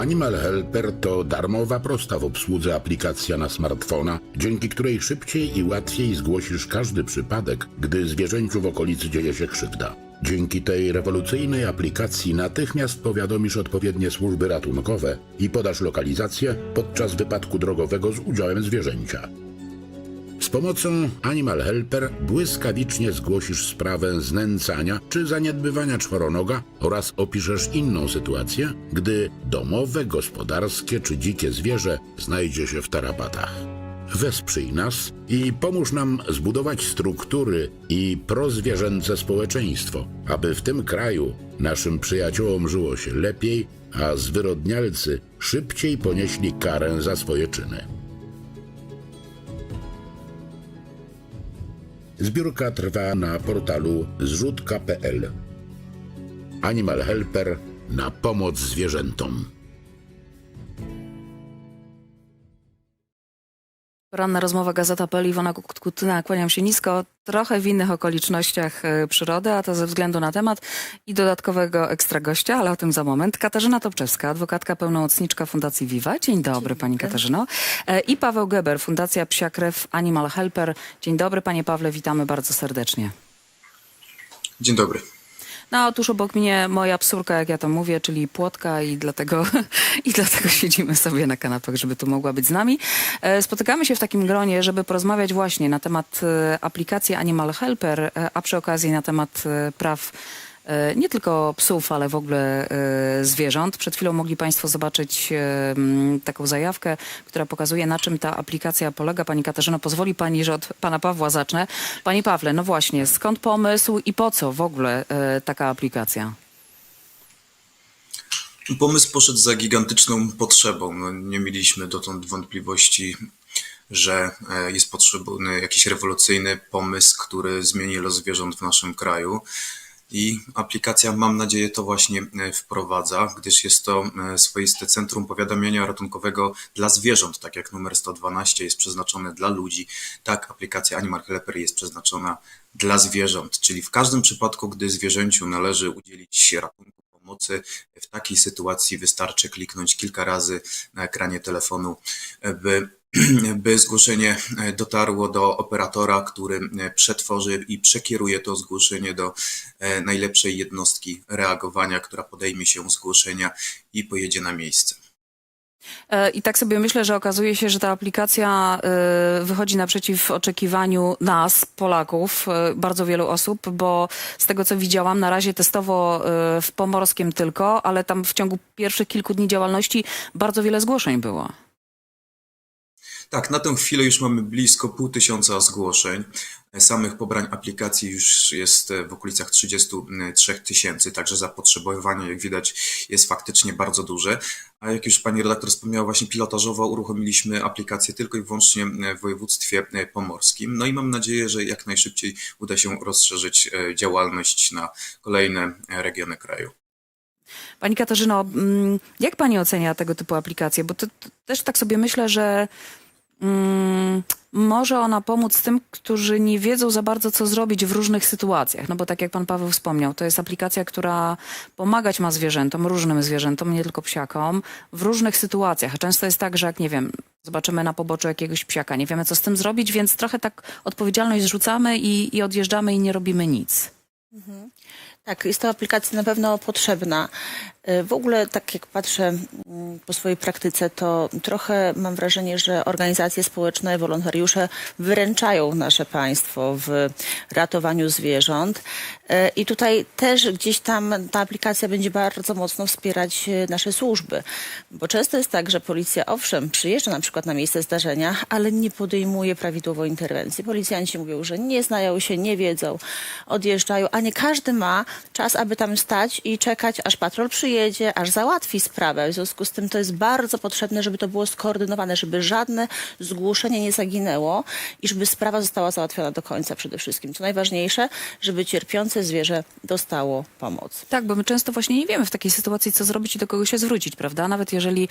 Animal Helper to darmowa, prosta w obsłudze aplikacja na smartfona, dzięki której szybciej i łatwiej zgłosisz każdy przypadek, gdy zwierzęciu w okolicy dzieje się krzywda. Dzięki tej rewolucyjnej aplikacji natychmiast powiadomisz odpowiednie służby ratunkowe i podasz lokalizację podczas wypadku drogowego z udziałem zwierzęcia. Z pomocą Animal Helper błyskawicznie zgłosisz sprawę znęcania czy zaniedbywania czworonoga oraz opiszesz inną sytuację, gdy domowe, gospodarskie czy dzikie zwierzę znajdzie się w tarapatach. Wesprzyj nas i pomóż nam zbudować struktury i prozwierzęce społeczeństwo, aby w tym kraju naszym przyjaciołom żyło się lepiej, a zwyrodnialcy szybciej ponieśli karę za swoje czyny. Zbiórka trwa na portalu zrzutka.pl. Animal Helper na pomoc zwierzętom. Poranna rozmowa Gazeta.pl, Iwona Kutkutyna, kłaniam się nisko. Trochę w innych okolicznościach e, przyrody, a to ze względu na temat i dodatkowego ekstra gościa, ale o tym za moment. Katarzyna Topczewska, adwokatka pełnomocniczka Fundacji Viva. Dzień dobry Pani Katarzyno. E, I Paweł Geber, Fundacja Psia Krew Animal Helper. Dzień dobry Panie Pawle, witamy bardzo serdecznie. Dzień dobry. No otóż obok mnie moja psurka, jak ja to mówię, czyli płotka i dlatego, i dlatego siedzimy sobie na kanapach, żeby tu mogła być z nami. E, Spotykamy się w takim gronie, żeby porozmawiać właśnie na temat e, aplikacji Animal Helper, e, a przy okazji na temat praw nie tylko psów, ale w ogóle e, zwierząt. Przed chwilą mogli Państwo zobaczyć e, taką zajawkę, która pokazuje, na czym ta aplikacja polega. Pani Katarzyno, pozwoli Pani, że od Pana Pawła zacznę. Panie Pawle, no właśnie, skąd pomysł i po co w ogóle e, taka aplikacja? Pomysł poszedł za gigantyczną potrzebą. No, nie mieliśmy dotąd wątpliwości, że e, jest potrzebny jakiś rewolucyjny pomysł, który zmieni los zwierząt w naszym kraju. I aplikacja, mam nadzieję, to właśnie e, wprowadza, gdyż jest to e, swoiste centrum powiadamiania ratunkowego dla zwierząt, tak jak numer 112 jest przeznaczony dla ludzi, tak aplikacja Animal Helper jest przeznaczona dla zwierząt, czyli w każdym przypadku, gdy zwierzęciu należy udzielić ratunku pomocy, w takiej sytuacji wystarczy kliknąć kilka razy na ekranie telefonu, by, by zgłoszenie dotarło do operatora, który przetworzy i przekieruje to zgłoszenie do e, najlepszej jednostki reagowania, która podejmie się zgłoszenia i pojedzie na miejsce. E, I tak sobie myślę, że okazuje się, że ta aplikacja e, wychodzi naprzeciw oczekiwaniu nas, Polaków, e, bardzo wielu osób, bo z tego co widziałam, na razie testowo e, w Pomorskiem tylko, ale tam w ciągu pierwszych kilku dni działalności bardzo wiele zgłoszeń było. Tak, na tę chwilę już mamy blisko pół tysiąca zgłoszeń. Samych pobrań aplikacji już jest w okolicach 33 tysięcy, także zapotrzebowanie, jak widać, jest faktycznie bardzo duże. A jak już pani redaktor wspomniała, właśnie pilotażowo uruchomiliśmy aplikację tylko i wyłącznie w województwie pomorskim. No i mam nadzieję, że jak najszybciej uda się rozszerzyć e, działalność na kolejne regiony kraju. Pani Katarzyno, mm, jak pani ocenia tego typu aplikacje? Bo to, to też tak sobie myślę, że mm, może ona pomóc tym, którzy nie wiedzą za bardzo, co zrobić w różnych sytuacjach. No bo tak jak pan Paweł wspomniał, to jest aplikacja, która pomagać ma zwierzętom, różnym zwierzętom, nie tylko psiakom, w różnych sytuacjach. A często jest tak, że jak nie wiem, zobaczymy na poboczu jakiegoś psiaka, nie wiemy, co z tym zrobić, więc trochę tak odpowiedzialność zrzucamy i, i odjeżdżamy i nie robimy nic. Tak, jest to aplikacja na pewno potrzebna. Y, W ogóle, tak jak patrzę mm, po swojej praktyce, to trochę mam wrażenie, że organizacje społeczne, wolontariusze wyręczają nasze państwo w ratowaniu zwierząt. Y, I tutaj też gdzieś tam ta aplikacja będzie bardzo mocno wspierać y, nasze służby. Bo często jest tak, że policja, owszem, przyjeżdża na przykład na miejsce zdarzenia, ale nie podejmuje prawidłowo interwencji. Policjanci mówią, że nie znają się, nie wiedzą, odjeżdżają, a nie każdy ma czas, aby tam stać i czekać, aż patrol przyjedzie, aż załatwi sprawę. W związku z tym to jest bardzo potrzebne, żeby to było skoordynowane, żeby żadne zgłoszenie nie zaginęło i żeby sprawa została załatwiona do końca przede wszystkim. Co najważniejsze, żeby cierpiące zwierzę dostało pomoc. Tak, bo my często właśnie nie wiemy w takiej sytuacji, co zrobić i do kogo się zwrócić, prawda? Nawet jeżeli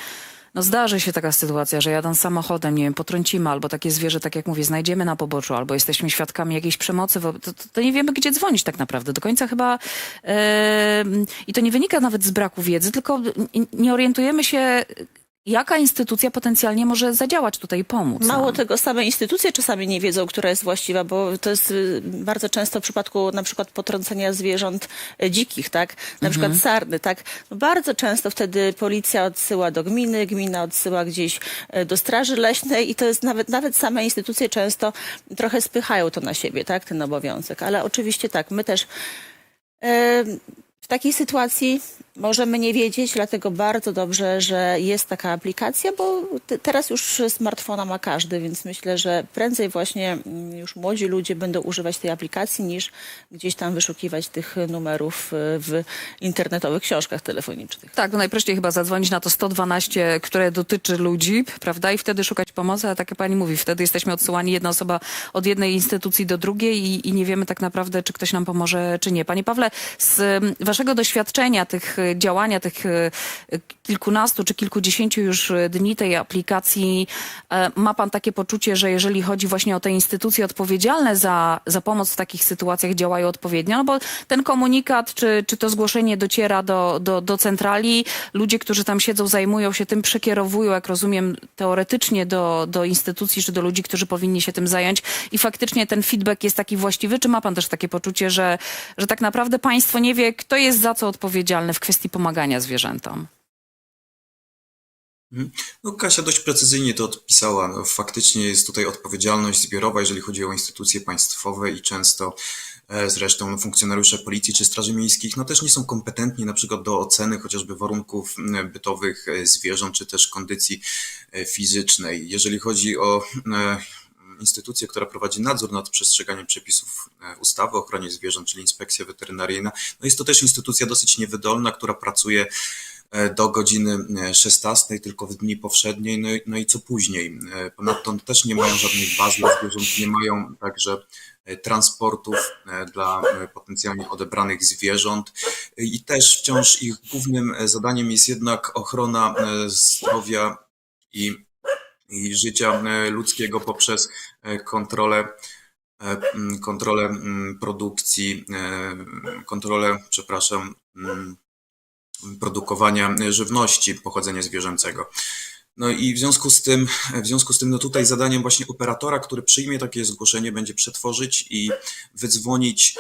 No zdarzy się taka sytuacja, że jadąc samochodem, nie wiem, potrącimy albo takie zwierzę, tak jak mówię, znajdziemy na poboczu, albo jesteśmy świadkami jakiejś przemocy, to, to, to nie wiemy, gdzie dzwonić tak naprawdę. Do końca chyba e, i to nie wynika nawet z braku wiedzy, tylko nie orientujemy się, jaka instytucja potencjalnie może zadziałać tutaj i pomóc. Mało tego, same instytucje czasami nie wiedzą, która jest właściwa, bo to jest y, bardzo często w przypadku na przykład potrącenia zwierząt y, dzikich, tak? Na przykład sarny, tak? Bardzo często wtedy policja odsyła do gminy, gmina odsyła gdzieś y, do straży leśnej i to jest nawet, nawet same instytucje często trochę spychają to na siebie, tak? Ten obowiązek. Ale oczywiście tak, my też Em, W takiej sytuacji możemy nie wiedzieć, dlatego bardzo dobrze, że jest taka aplikacja, bo te- teraz już smartfona ma każdy, więc myślę, że prędzej właśnie mm, już młodzi ludzie będą używać tej aplikacji niż gdzieś tam wyszukiwać tych numerów y, w internetowych książkach telefonicznych. Tak, no najprościej chyba zadzwonić na to 112, które dotyczy ludzi, prawda? I wtedy szukać pomocy, a tak jak pani mówi, wtedy jesteśmy odsyłani jedna osoba od jednej instytucji do drugiej i, i nie wiemy tak naprawdę, czy ktoś nam pomoże, czy nie. Panie Pawle, z waszego doświadczenia, tych e, działania, tych e, kilkunastu czy kilkudziesięciu już e, dni tej aplikacji, ma pan takie poczucie, że jeżeli chodzi właśnie o te instytucje odpowiedzialne za, za pomoc w takich sytuacjach, działają odpowiednio? No bo ten komunikat, czy, czy to zgłoszenie dociera do, do, do centrali, ludzie, którzy tam siedzą, zajmują się tym, przekierowują, jak rozumiem, teoretycznie do, do instytucji, czy do ludzi, którzy powinni się tym zająć. I faktycznie ten feedback jest taki właściwy, czy ma pan też takie poczucie, że, że tak naprawdę państwo nie wie, kto jest za co odpowiedzialny w kwestii pomagania zwierzętom? No, Kasia dość precyzyjnie to odpisała. No, faktycznie jest tutaj odpowiedzialność zbiorowa, jeżeli chodzi o instytucje państwowe i często e, zresztą funkcjonariusze policji czy straży miejskich no, też nie są kompetentni na przykład do oceny chociażby warunków m, bytowych e, zwierząt czy też kondycji e, fizycznej. Jeżeli chodzi o e, instytucję, która prowadzi nadzór nad przestrzeganiem przepisów e, ustawy o ochronie zwierząt, czyli inspekcja weterynaryjna, no jest to też instytucja dosyć niewydolna, która pracuje e, do godziny e, 16, tylko w dni powszedniej, no i, no i co później. E, Ponadto też nie mają żadnych baz dla zwierząt, nie mają także e, transportów e, dla e, potencjalnie odebranych zwierząt E, i też wciąż ich głównym e, zadaniem jest jednak ochrona e, zdrowia i i życia e, ludzkiego poprzez e, kontrolę, e, kontrolę produkcji, kontrolę, przepraszam, produkowania żywności pochodzenia zwierzęcego. No i w związku z tym, w związku z tym, no tutaj zadaniem właśnie operatora, który przyjmie takie zgłoszenie, będzie przetworzyć i wydzwonić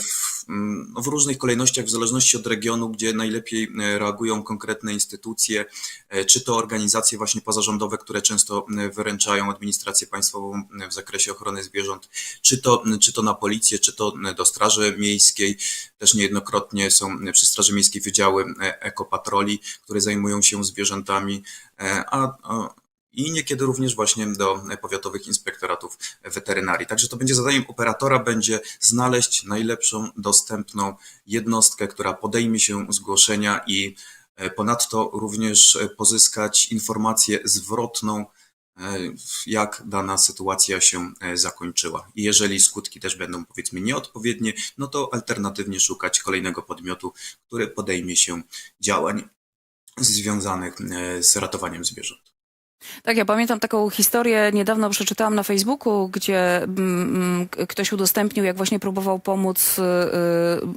w, m, no w różnych kolejnościach, w zależności od regionu, gdzie najlepiej e, reagują konkretne instytucje, e, czy to organizacje właśnie pozarządowe, które często e, wyręczają administrację państwową e, w zakresie ochrony zwierząt, czy to, czy to na policję, czy to e, do Straży Miejskiej. Też niejednokrotnie są e, przy Straży Miejskiej wydziały e, ekopatroli, które zajmują się zwierzętami, e, a, a i niekiedy również właśnie do powiatowych inspektoratów weterynarii. Także to będzie zadaniem operatora, będzie znaleźć najlepszą dostępną jednostkę, która podejmie się zgłoszenia i e, ponadto również pozyskać informację zwrotną, e, jak dana sytuacja się e, zakończyła. I jeżeli skutki też będą powiedzmy nieodpowiednie, no to alternatywnie szukać kolejnego podmiotu, który podejmie się działań związanych z ratowaniem zwierząt. Tak, ja pamiętam taką historię, niedawno przeczytałam na Facebooku, gdzie mm, mm, ktoś udostępnił, jak właśnie próbował pomóc y,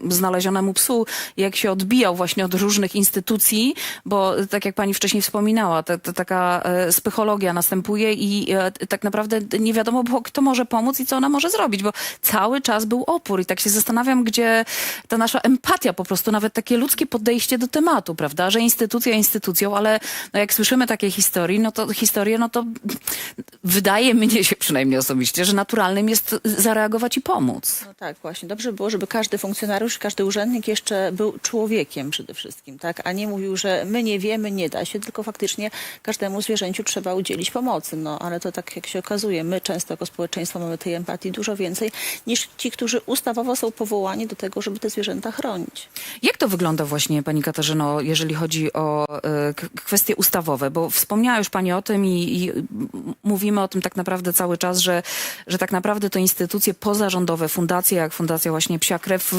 y, znalezionemu psu, jak się odbijał właśnie od różnych instytucji, bo y, tak jak pani wcześniej wspominała, ta, ta, taka e, spychologia następuje i e, tak naprawdę nie wiadomo było, kto może pomóc i co ona może zrobić, bo cały czas był opór. I tak się zastanawiam, gdzie ta nasza empatia po prostu, nawet takie ludzkie podejście do tematu, prawda, że instytucja instytucją, ale no jak słyszymy takie historii, no to historie, no to wydaje mnie się przynajmniej osobiście, że naturalnym jest zareagować i pomóc. No tak, właśnie. Dobrze by było, żeby każdy funkcjonariusz, każdy urzędnik jeszcze był człowiekiem przede wszystkim, tak? A nie mówił, że my nie wiemy, nie da się, tylko faktycznie każdemu zwierzęciu trzeba udzielić pomocy. No ale to tak jak się okazuje, my często jako społeczeństwo mamy tej empatii dużo więcej niż ci, którzy ustawowo są powołani do tego, żeby te zwierzęta chronić. Jak to wygląda właśnie, Pani Katarzyno, jeżeli chodzi o k- kwestie ustawowe? Bo wspomniała już Pani o tym i, i mówimy o tym tak naprawdę cały czas, że, że tak naprawdę to instytucje pozarządowe, fundacje jak Fundacja właśnie Psia Krew,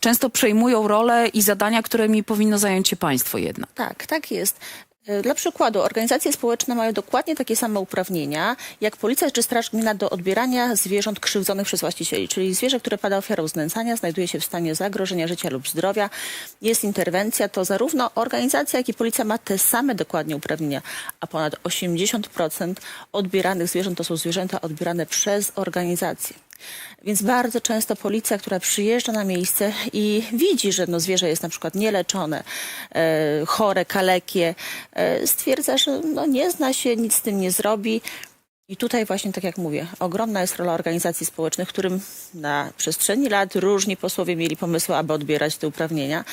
często przejmują role i zadania, którymi powinno zająć się państwo jednak. Tak, tak jest. Y, Dla przykładu, organizacje społeczne mają dokładnie takie same uprawnienia jak policja czy straż gmina do odbierania zwierząt krzywdzonych przez właścicieli, czyli zwierzę, które pada ofiarą znęcania, znajduje się w stanie zagrożenia życia lub zdrowia, jest interwencja, to zarówno organizacja, jak i policja ma te same dokładnie uprawnienia, a ponad 80% odbieranych zwierząt to są zwierzęta odbierane przez organizacje. Więc bardzo często policja, która przyjeżdża na miejsce i widzi, że no zwierzę jest na przykład nieleczone, e, chore, kalekie, e, stwierdza, że no nie zna się, nic z tym nie zrobi. I tutaj właśnie, tak jak mówię, ogromna jest rola organizacji społecznych, którym na przestrzeni lat różni posłowie mieli pomysły, aby odbierać te uprawnienia.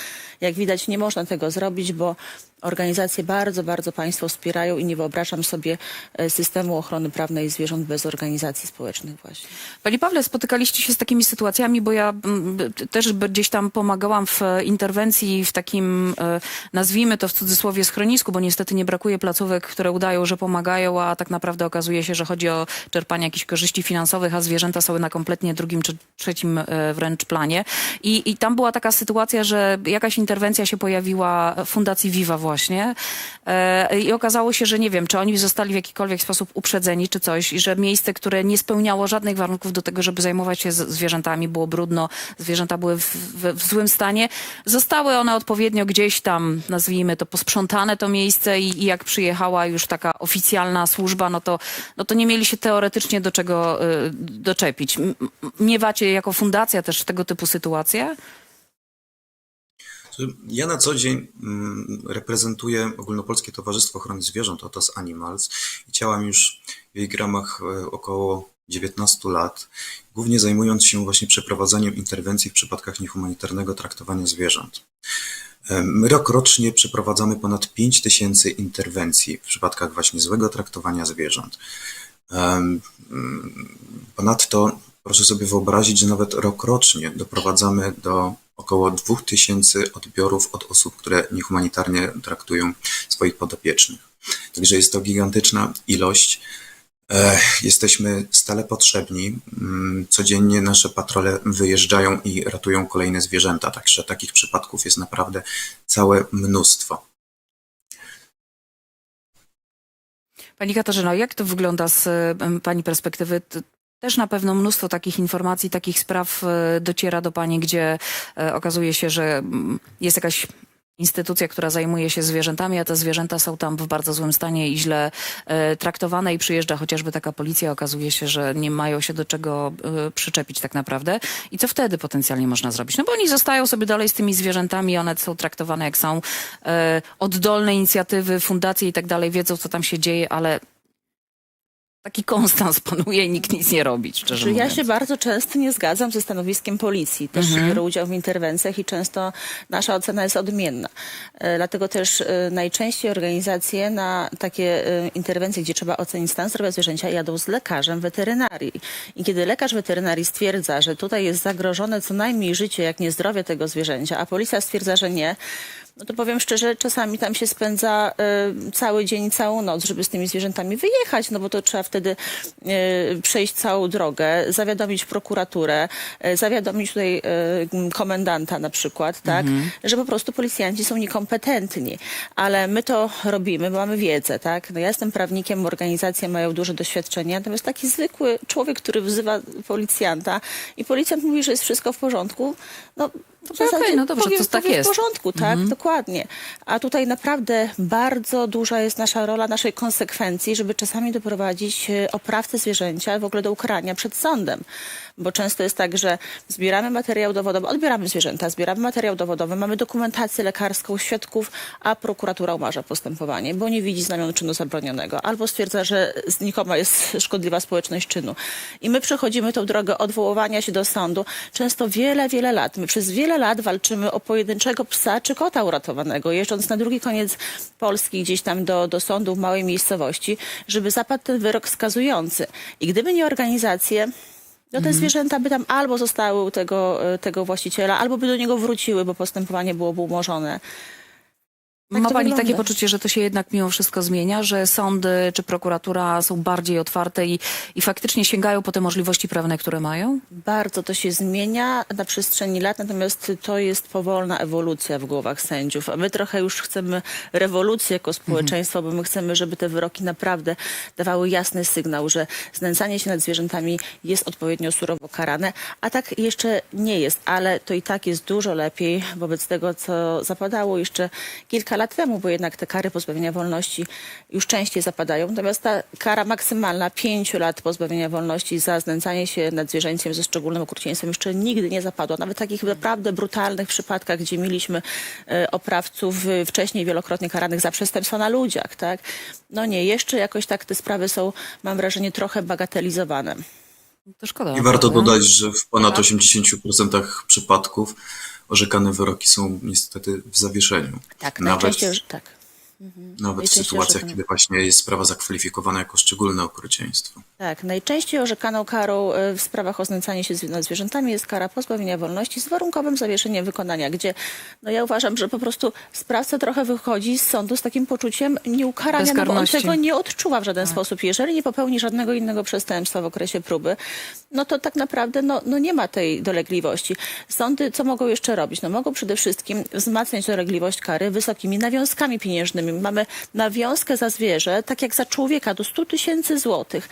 Jak widać, nie można tego zrobić, bo organizacje bardzo, bardzo państwo wspierają i nie wyobrażam sobie e, systemu ochrony prawnej zwierząt bez organizacji społecznych właśnie. Panie Pawle, spotykaliście się z takimi sytuacjami, bo ja mm, też gdzieś tam pomagałam w e, interwencji w takim, e, nazwijmy to w cudzysłowie, schronisku, bo niestety nie brakuje placówek, które udają, że pomagają, a tak naprawdę okazuje się, że chodzi o czerpanie jakichś korzyści finansowych, a zwierzęta są na kompletnie drugim czy trzecim wręcz planie. I, I tam była taka sytuacja, że jakaś interwencja się pojawiła Fundacji Viva właśnie e, i okazało się, że nie wiem, czy oni zostali w jakikolwiek sposób uprzedzeni czy coś i że miejsce, które nie spełniało żadnych warunków do tego, żeby zajmować się zwierzętami, było brudno, zwierzęta były w, w, w złym stanie, zostały one odpowiednio gdzieś tam, nazwijmy to, posprzątane to miejsce i, i jak przyjechała już taka oficjalna służba, no to, no to nie mieli się teoretycznie do czego y, doczepić. Miewacie jako fundacja też tego typu sytuacje? Ja na co dzień mm, reprezentuję Ogólnopolskie Towarzystwo Ochrony Zwierząt, OTOS Animals i działam już w jej ramach e, około 19 lat, głównie zajmując się właśnie przeprowadzaniem interwencji w przypadkach niehumanitarnego traktowania zwierząt. My rokrocznie przeprowadzamy ponad 5 tysięcy interwencji w przypadkach właśnie złego traktowania zwierząt. Mm, Ponadto proszę sobie wyobrazić, że nawet rokrocznie doprowadzamy do około 2000 odbiorów od osób, które niehumanitarnie traktują swoich podopiecznych. Także jest to gigantyczna ilość. Jesteśmy stale potrzebni. Mm, Codziennie nasze patrole wyjeżdżają i ratują kolejne zwierzęta, także takich przypadków jest naprawdę całe mnóstwo. Pani Katarzyno, jak to wygląda z Pani perspektywy? Też na pewno mnóstwo takich informacji, takich spraw e, dociera do Pani, gdzie e, okazuje się, że mm, jest jakaś instytucja, która zajmuje się zwierzętami, a te zwierzęta są tam w bardzo złym stanie i źle e, traktowane i przyjeżdża chociażby taka policja, okazuje się, że nie mają się do czego przyczepić tak naprawdę. I co wtedy potencjalnie można zrobić? No bo oni zostają sobie dalej z tymi zwierzętami, one są traktowane jak są oddolne inicjatywy, fundacje i tak dalej, wiedzą co tam się dzieje, ale taki konstans panuje i nikt nic nie robi, szczerze Że ja mówiąc. się bardzo często nie zgadzam ze stanowiskiem policji. Też biorę udział w interwencjach i często nasza ocena jest odmienna. E, Dlatego też e, najczęściej organizacje na takie e, interwencje, gdzie trzeba ocenić stan zdrowia zwierzęcia, jadą z lekarzem weterynarii. I kiedy lekarz weterynarii stwierdza, że tutaj jest zagrożone co najmniej życie, jak nie zdrowie tego zwierzęcia, a policja stwierdza, że nie, no to powiem szczerze, czasami tam się spędza e, cały dzień i całą noc, żeby z tymi zwierzętami wyjechać, no bo to trzeba wtedy e, przejść całą drogę, zawiadomić prokuraturę, e, zawiadomić tutaj m, komendanta na przykład, tak, że po prostu policjanci są niekompetentni. Ale my to robimy, bo mamy wiedzę, tak. No ja jestem prawnikiem, organizacje mają duże doświadczenie, natomiast taki zwykły człowiek, który wzywa policjanta i policjant mówi, że jest wszystko w porządku, no w okej, zasadzie no dobrze, powiem, to tak jest. w porządku, tak, dokładnie. A tutaj naprawdę bardzo duża jest nasza rola, naszej konsekwencji, żeby czasami doprowadzić e, oprawcę zwierzęcia w ogóle do ukarania przed sądem. Bo często jest tak, że zbieramy materiał dowodowy, odbieramy zwierzęta, zbieramy materiał dowodowy, mamy dokumentację lekarską, świadków, a prokuratura umarza postępowanie, bo nie widzi znamion czynu zabronionego, albo stwierdza, że znikoma jest szkodliwa społeczność czynu. I my przechodzimy tą drogę odwoływania się do sądu często wiele, wiele lat. My przez wiele lat walczymy o pojedynczego psa czy kota uratowanego, jeżdżąc na drugi koniec Polski, gdzieś tam do, do sądu w małej miejscowości, żeby zapadł ten wyrok skazujący. I gdyby nie organizacje, no te zwierzęta by tam albo zostały u tego, e, tego właściciela, albo by do niego wróciły, bo postępowanie byłoby umorzone. Tak Ma pani takie wygląda. poczucie, że to się jednak mimo wszystko zmienia, że sądy czy prokuratura są bardziej otwarte i, i faktycznie sięgają po te możliwości prawne, które mają? Bardzo to się zmienia na przestrzeni lat, natomiast to jest powolna ewolucja w głowach sędziów. A my trochę już chcemy rewolucji jako społeczeństwo, bo my chcemy, żeby te wyroki naprawdę dawały jasny sygnał, że znęcanie się nad zwierzętami jest odpowiednio surowo karane, a tak jeszcze nie jest, ale to i tak jest dużo lepiej wobec tego, co zapadało jeszcze kilka lat temu, bo jednak te kary pozbawienia wolności już częściej zapadają. Natomiast ta kara maksymalna pięciu lat pozbawienia wolności za znęcanie się nad zwierzęciem ze szczególnym okrucieństwem jeszcze nigdy nie zapadła. Nawet w takich naprawdę brutalnych przypadkach, gdzie mieliśmy e, oprawców wcześniej wielokrotnie karanych za przestępstwa na ludziach, tak? No nie, jeszcze jakoś tak te sprawy są, mam wrażenie, trochę bagatelizowane. To szkoda. I warto dodać, że w ponad 80% przypadków orzekane wyroki są niestety w zawieszeniu. Tak, Nawet, najczęściej, że- tak. nawet w sytuacjach, kiedy właśnie jest sprawa zakwalifikowana jako szczególne okrucieństwo. Tak, najczęściej orzekaną karą e, w sprawach o znęcanie się nad zwierzętami jest kara pozbawienia wolności z warunkowym zawieszeniem wykonania, gdzie no ja uważam, że po prostu sprawca trochę wychodzi z sądu z takim poczuciem nieukarania, no bo on tego nie odczuwa w żaden sposób. Jeżeli nie popełni żadnego innego przestępstwa w okresie próby, no to tak naprawdę no, no nie ma tej dolegliwości. Sądy co mogą jeszcze robić? No mogą przede wszystkim wzmacniać dolegliwość kary wysokimi nawiązkami pieniężnymi. Mamy nawiązkę za zwierzę, tak jak za człowieka, do 100 tysięcy złotych.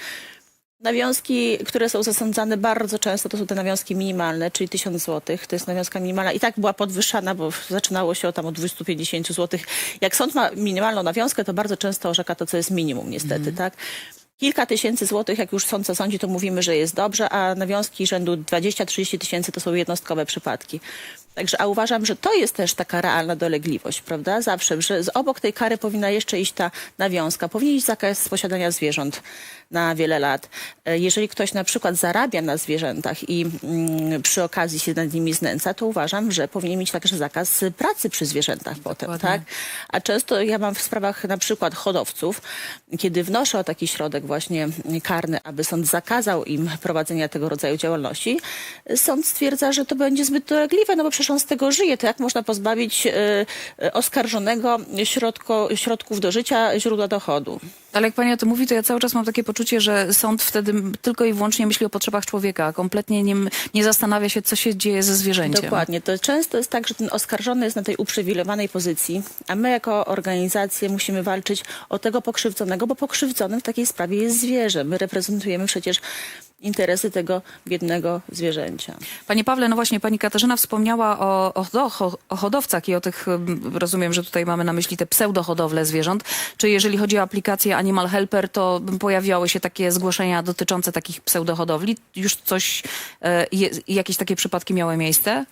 Nawiązki, które są zasądzane bardzo często, to są te nawiązki minimalne, czyli 1000 zł. To jest nawiązka minimalna i tak była podwyższana, bo zaczynało się tam od 250 zł. Jak sąd ma minimalną nawiązkę, to bardzo często orzeka to, co jest minimum niestety, tak? Kilka tysięcy złotych, jak już sąd zasądzi, to mówimy, że jest dobrze, a nawiązki rzędu 20-30 tysięcy to są jednostkowe przypadki. Także, a uważam, że to jest też taka realna dolegliwość, prawda? Zawsze, że z obok tej kary powinna jeszcze iść ta nawiązka. Powinien iść zakaz posiadania zwierząt na wiele lat. E, Jeżeli ktoś na przykład zarabia na zwierzętach i mm, przy okazji się nad nimi znęca, to uważam, że powinien mieć także zakaz pracy przy zwierzętach potem, Dokładnie. tak? A często ja mam w sprawach na przykład hodowców, kiedy wnoszę o taki środek właśnie karny, aby sąd zakazał im prowadzenia tego rodzaju działalności, sąd stwierdza, że to będzie zbyt dolegliwe, no bo przecież on z tego żyje. To jak można pozbawić e, e, oskarżonego środko, środków do życia, źródła dochodu? Ale jak pani o tym mówi, to ja cały czas mam takie poczucie, że sąd wtedy tylko i wyłącznie myśli o potrzebach człowieka, a kompletnie nie, nie zastanawia się, co się dzieje ze zwierzęciem. Dokładnie. To często jest tak, że ten oskarżony jest na tej uprzywilejowanej pozycji, a my jako organizacje musimy walczyć o tego pokrzywdzonego, bo pokrzywdzonym w takiej sprawie jest zwierzę. My reprezentujemy przecież interesy tego biednego zwierzęcia. Panie Pawle, no właśnie, pani Katarzyna wspomniała o, o, o hodowcach i o tych, mm, rozumiem, że tutaj mamy na myśli te pseudohodowle zwierząt. Czy jeżeli chodzi o aplikację Animal Helper, to pojawiały się takie zgłoszenia dotyczące takich pseudohodowli? Już coś, e, je, jakieś takie przypadki miały miejsce?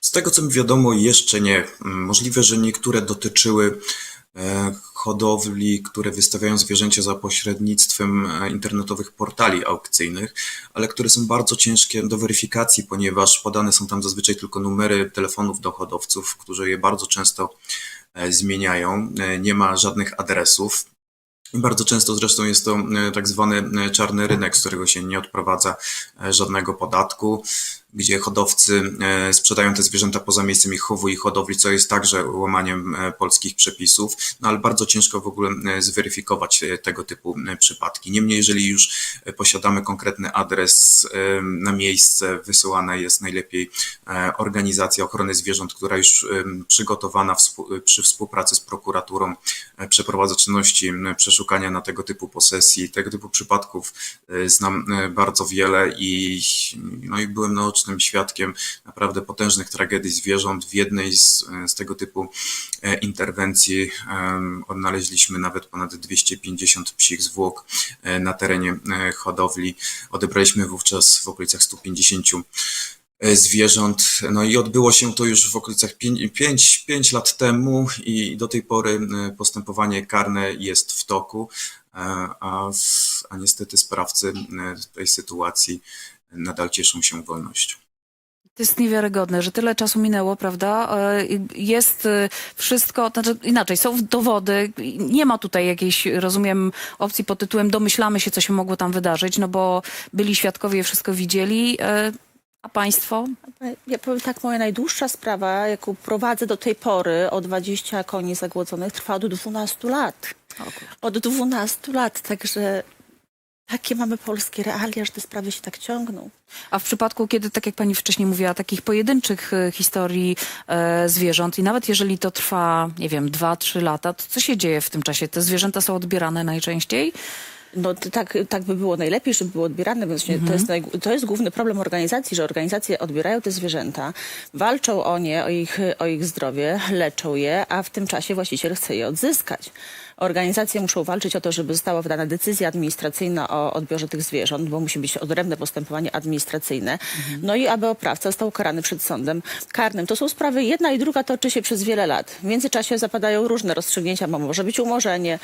Z tego co mi wiadomo, jeszcze nie. Mm, Możliwe, że niektóre dotyczyły hodowli, które wystawiają zwierzęcia za pośrednictwem e, internetowych portali aukcyjnych, ale które są bardzo ciężkie do weryfikacji, ponieważ podane są tam zazwyczaj tylko numery telefonów do hodowców, którzy je bardzo często e, zmieniają. E, Nie ma żadnych adresów. Bardzo często zresztą jest to e, tak zwany e, czarny rynek, z którego się nie odprowadza e, żadnego podatku, gdzie hodowcy e, sprzedają te zwierzęta poza miejscem ich chowu i hodowli, co jest także łamaniem e, polskich przepisów, no ale bardzo ciężko w ogóle e, zweryfikować tego typu przypadki. Niemniej, jeżeli już posiadamy konkretny adres na miejsce, wysyłana jest najlepiej organizacja ochrony zwierząt, która już przygotowana przy współpracy z prokuraturą przeprowadza czynności przeszukania na tego typu posesji. Tego typu przypadków znam bardzo wiele i, no i byłem naocznym świadkiem naprawdę potężnych tragedii zwierząt. W jednej z, e, z tego typu e, interwencji odnaleźliśmy nawet ponad 250 psich zwłok e, na terenie hodowli. Odebraliśmy wówczas w okolicach 150 e, zwierząt. No i odbyło się to już w okolicach 5 lat temu i do tej pory postępowanie karne jest w toku, a, a niestety sprawcy tej sytuacji nadal cieszą się wolnością. To jest niewiarygodne, że tyle czasu minęło, prawda? E, Jest e, wszystko, znaczy inaczej, są dowody, nie ma tutaj jakiejś, rozumiem, opcji pod tytułem domyślamy się, co się mogło tam wydarzyć, no bo byli świadkowie, wszystko widzieli, e, A państwo? Ja powiem tak, moja najdłuższa sprawa, jaką prowadzę do tej pory, o 20 koni zagłodzonych, trwa od 12 lat. Od 12 lat, także takie mamy polskie realia, że te sprawy się tak ciągną. A w przypadku, kiedy, tak jak pani wcześniej mówiła, takich pojedynczych e, historii e, zwierząt i nawet jeżeli to trwa, nie wiem, dwa, trzy lata, to co się dzieje w tym czasie? Te zwierzęta są odbierane najczęściej? No tak, tak by było najlepiej, żeby było odbierane. Więc właśnie to, jest naj, to jest główny problem organizacji, że organizacje odbierają te zwierzęta, walczą o nie, o ich, o ich zdrowie, leczą je, a w tym czasie właściciel chce je odzyskać. Organizacje muszą walczyć o to, żeby została wydana decyzja administracyjna o odbiorze tych zwierząt, bo musi być odrębne postępowanie administracyjne. No i aby oprawca został karany przed sądem karnym. To są sprawy, jedna i druga toczy się przez wiele lat. W międzyczasie zapadają różne rozstrzygnięcia, bo może być umorzenie,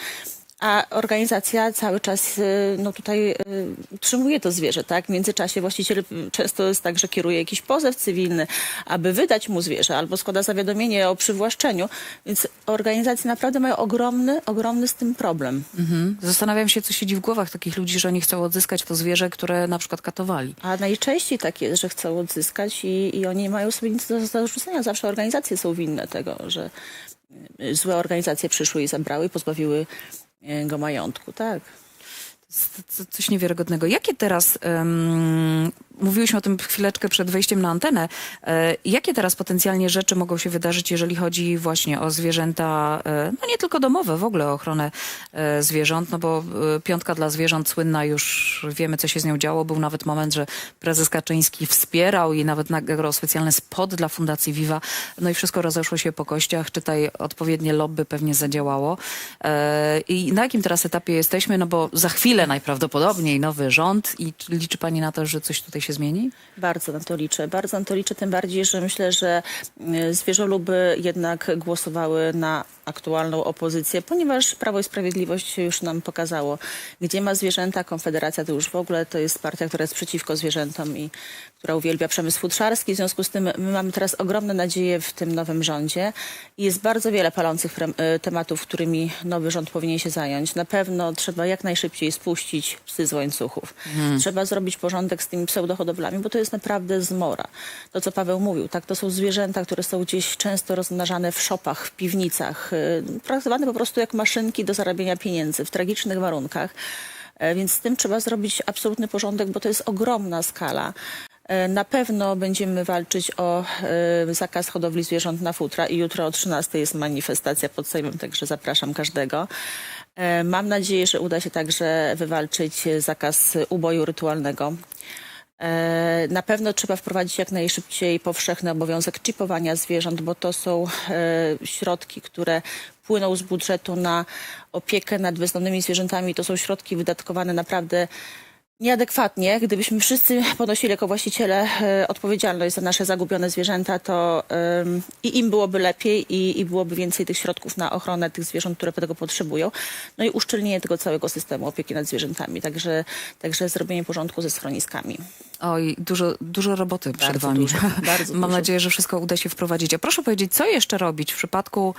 a organizacja cały czas y, no tutaj y, utrzymuje to zwierzę, tak? W międzyczasie właściciel y, często jest tak, że kieruje jakiś pozew cywilny, aby wydać mu zwierzę, albo składa zawiadomienie o przywłaszczeniu. Więc organizacje naprawdę mają ogromny, ogromny z tym problem. Mhm. Zastanawiam się, co siedzi w głowach takich ludzi, że oni chcą odzyskać to zwierzę, które na przykład katowali. A najczęściej tak jest, że chcą odzyskać i, i oni nie mają sobie nic do zarzucenia. Zawsze organizacje są winne tego, że złe organizacje przyszły i zabrały i pozbawiły y, go majątku, tak. C- c- Coś niewiarygodnego. Jakie teraz, um, mówiłyśmy o tym chwileczkę przed wejściem na antenę, e, jakie teraz potencjalnie rzeczy mogą się wydarzyć, jeżeli chodzi właśnie o zwierzęta, e, no nie tylko domowe, w ogóle o ochronę e, zwierząt, no bo piątka dla zwierząt słynna już wiemy, co się z nią działo. Był nawet moment, że prezes Kaczyński wspierał i nawet nagrał specjalny spot dla Fundacji Viva, no i wszystko rozeszło się po kościach, czytaj odpowiednie lobby pewnie zadziałało. I na jakim teraz etapie jesteśmy? No bo za chwilę najprawdopodobniej nowy rząd i czy liczy pani na to, że coś tutaj się zmieni? Bardzo na to liczę. Bardzo na to liczę, tym bardziej, że myślę, że y, zwierzoluby jednak głosowały na aktualną opozycję, ponieważ Prawo i Sprawiedliwość już nam pokazało, gdzie ma zwierzęta. Konfederacja to już w ogóle to jest partia, która jest przeciwko zwierzętom i która uwielbia przemysł futrzarski. W związku z tym my mamy teraz ogromne nadzieje w tym nowym rządzie i jest bardzo wiele palących y, tematów, którymi nowy rząd powinien się zająć. Na pewno trzeba jak najszybciej spuścić psy z łańcuchów. Trzeba zrobić porządek z tymi pseudohodowlami, bo to jest naprawdę zmora. To, co Paweł mówił, tak, to są zwierzęta, które są gdzieś często rozmnażane w szopach, w piwnicach, traktowane po prostu jak maszynki do zarabiania pieniędzy w tragicznych warunkach. E, Więc z tym trzeba zrobić absolutny porządek, bo to jest ogromna skala. E, Na pewno będziemy walczyć o e, zakaz hodowli zwierząt na futra i jutro o 13 jest manifestacja pod Sejmem, także zapraszam każdego. Mam nadzieję, że uda się także wywalczyć zakaz uboju rytualnego. E, Na pewno trzeba wprowadzić jak najszybciej powszechny obowiązek czipowania zwierząt, bo to są e, środki, które płyną z budżetu na opiekę nad bezdomnymi zwierzętami. To są środki wydatkowane naprawdę nieadekwatnie. Gdybyśmy wszyscy ponosili jako właściciele e, odpowiedzialność za nasze zagubione zwierzęta, to i im byłoby lepiej i, i byłoby więcej tych środków na ochronę tych zwierząt, które tego potrzebują. No i uszczelnienie tego całego systemu opieki nad zwierzętami. Także, także zrobienie porządku ze schroniskami. Oj, dużo, dużo roboty przed Bardzo wami. dużo, bardzo Mam dużo. nadzieję, że wszystko uda się wprowadzić. A proszę powiedzieć, co jeszcze robić w przypadku,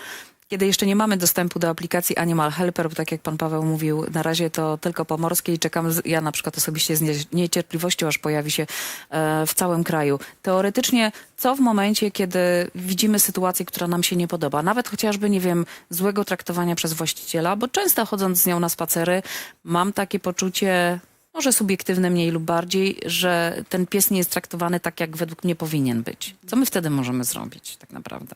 kiedy jeszcze nie mamy dostępu do aplikacji Animal Helper, bo tak jak pan Paweł mówił, na razie to tylko pomorskie i czekam, ja na przykład osobiście z nie- niecierpliwością, aż pojawi się e, w całym kraju. Teoretycznie, co w momencie, kiedy widzimy sytuację, która nam się nie podoba, nawet chociażby, nie wiem, złego traktowania przez właściciela, bo często chodząc z nią na spacery, mam takie poczucie, może subiektywne mniej lub bardziej, że ten pies nie jest traktowany tak, jak według mnie powinien być. Co my wtedy możemy zrobić tak naprawdę?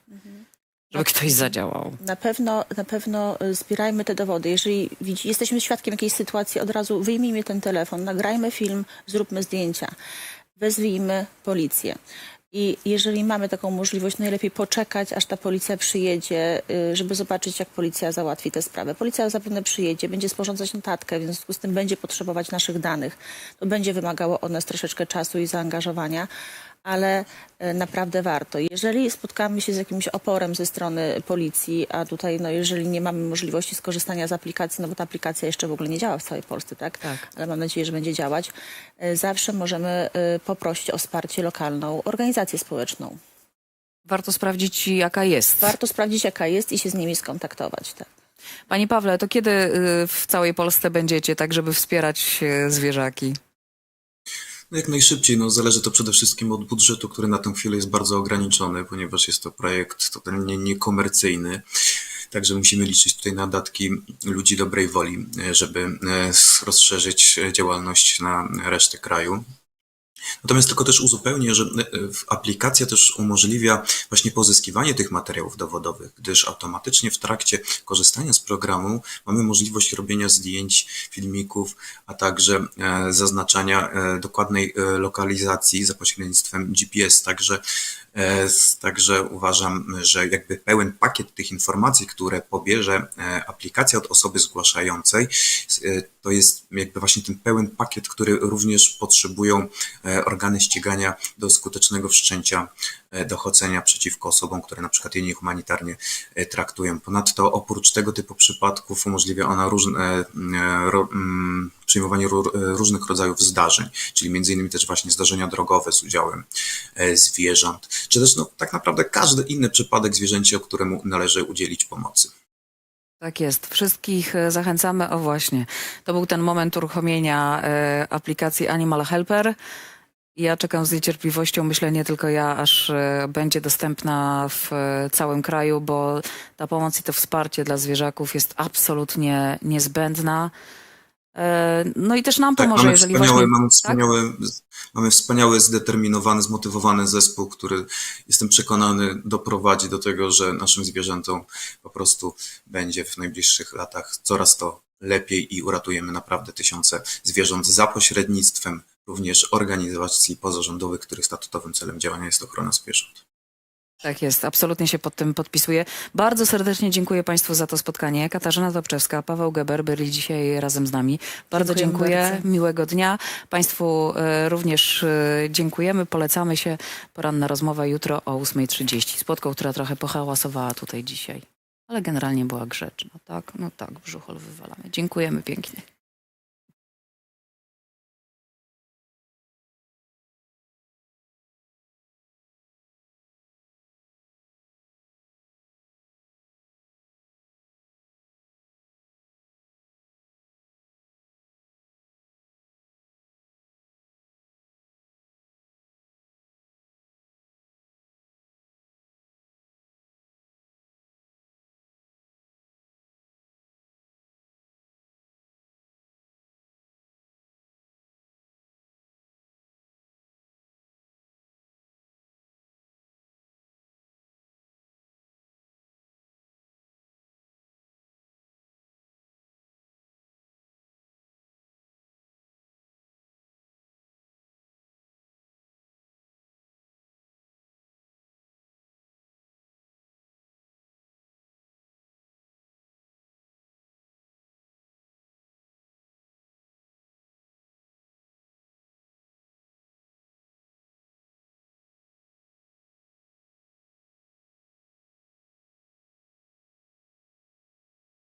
Żeby ktoś zadziałał. Na pewno, na pewno y, zbierajmy te dowody. Jeżeli widzi, jesteśmy świadkiem jakiejś sytuacji, od razu wyjmijmy ten telefon, nagrajmy film, zróbmy zdjęcia, wezwijmy policję. I jeżeli mamy taką możliwość, najlepiej poczekać, aż ta policja przyjedzie, y, żeby zobaczyć, jak policja załatwi tę sprawę. Policja zapewne przyjedzie, będzie sporządzać notatkę, w związku z tym będzie potrzebować naszych danych. To będzie wymagało od nas troszeczkę czasu i zaangażowania, ale e, naprawdę warto. Jeżeli spotkamy się z jakimś oporem ze strony policji, a tutaj, no, jeżeli nie mamy możliwości skorzystania z aplikacji, no bo ta aplikacja jeszcze w ogóle nie działa w całej Polsce, tak? Tak. Ale mam nadzieję, że będzie działać. e, Zawsze możemy e, poprosić o wsparcie lokalną organizację społeczną. Warto sprawdzić, jaka jest. Warto sprawdzić, jaka jest i się z nimi skontaktować. Tak. Panie Pawle, to kiedy y, w całej Polsce będziecie, tak żeby wspierać zwierzaki? No jak najszybciej, no zależy to przede wszystkim od budżetu, który na tę chwilę jest bardzo ograniczony, ponieważ jest to projekt totalnie niekomercyjny. Także musimy liczyć tutaj na datki ludzi dobrej woli, e, żeby e, rozszerzyć e, działalność na resztę kraju. Natomiast tylko też uzupełnię, że e, aplikacja też umożliwia właśnie pozyskiwanie tych materiałów dowodowych, gdyż automatycznie w trakcie korzystania z programu mamy możliwość robienia zdjęć, filmików, a także e, zaznaczania e, dokładnej lokalizacji za pośrednictwem GPS. Także, także uważam, że jakby pełen pakiet tych informacji, które pobierze e, aplikacja od osoby zgłaszającej, e, to jest jakby właśnie ten pełen pakiet, który również potrzebują e, organy ścigania do skutecznego wszczęcia e, dochodzenia przeciwko osobom, które na przykład je niehumanitarnie e, traktują. Ponadto oprócz tego typu przypadków umożliwia ona różne, e, ro, mm, przyjmowanie ró- e, różnych rodzajów zdarzeń, czyli między innymi też właśnie zdarzenia drogowe z udziałem e, zwierząt, czy też no, tak naprawdę każdy inny przypadek zwierzęcia, któremu należy udzielić pomocy. Tak jest. Wszystkich e, zachęcamy. O właśnie, to był ten moment uruchomienia e, aplikacji Animal Helper. Ja czekam z niecierpliwością, myślę nie tylko ja, aż e, będzie dostępna w e, całym kraju, bo ta pomoc i to wsparcie dla zwierzaków jest absolutnie niezbędna. E, No i też nam Tak, pomoże, mamy jeżeli wspaniały, właśnie... mamy, Tak? wspaniały, mamy wspaniały, zdeterminowany, zmotywowany zespół, który jestem przekonany doprowadzi do tego, że naszym zwierzętom po prostu będzie w najbliższych latach coraz to lepiej i uratujemy naprawdę tysiące zwierząt za pośrednictwem również organizacji pozarządowych, których statutowym celem działania jest ochrona zwierząt. Tak jest, absolutnie się pod tym podpisuję. Bardzo serdecznie dziękuję Państwu za to spotkanie. Katarzyna Dobczewska, Paweł Geber byli dzisiaj razem z nami. Bardzo dziękuję, bardzo. miłego dnia. Państwu e, również e, dziękujemy, polecamy się. Poranna rozmowa jutro o 8.30 z Płotką, która trochę pohałasowała tutaj dzisiaj. Ale generalnie była grzeczna, tak? No tak, brzuchol wywalamy. Dziękujemy pięknie.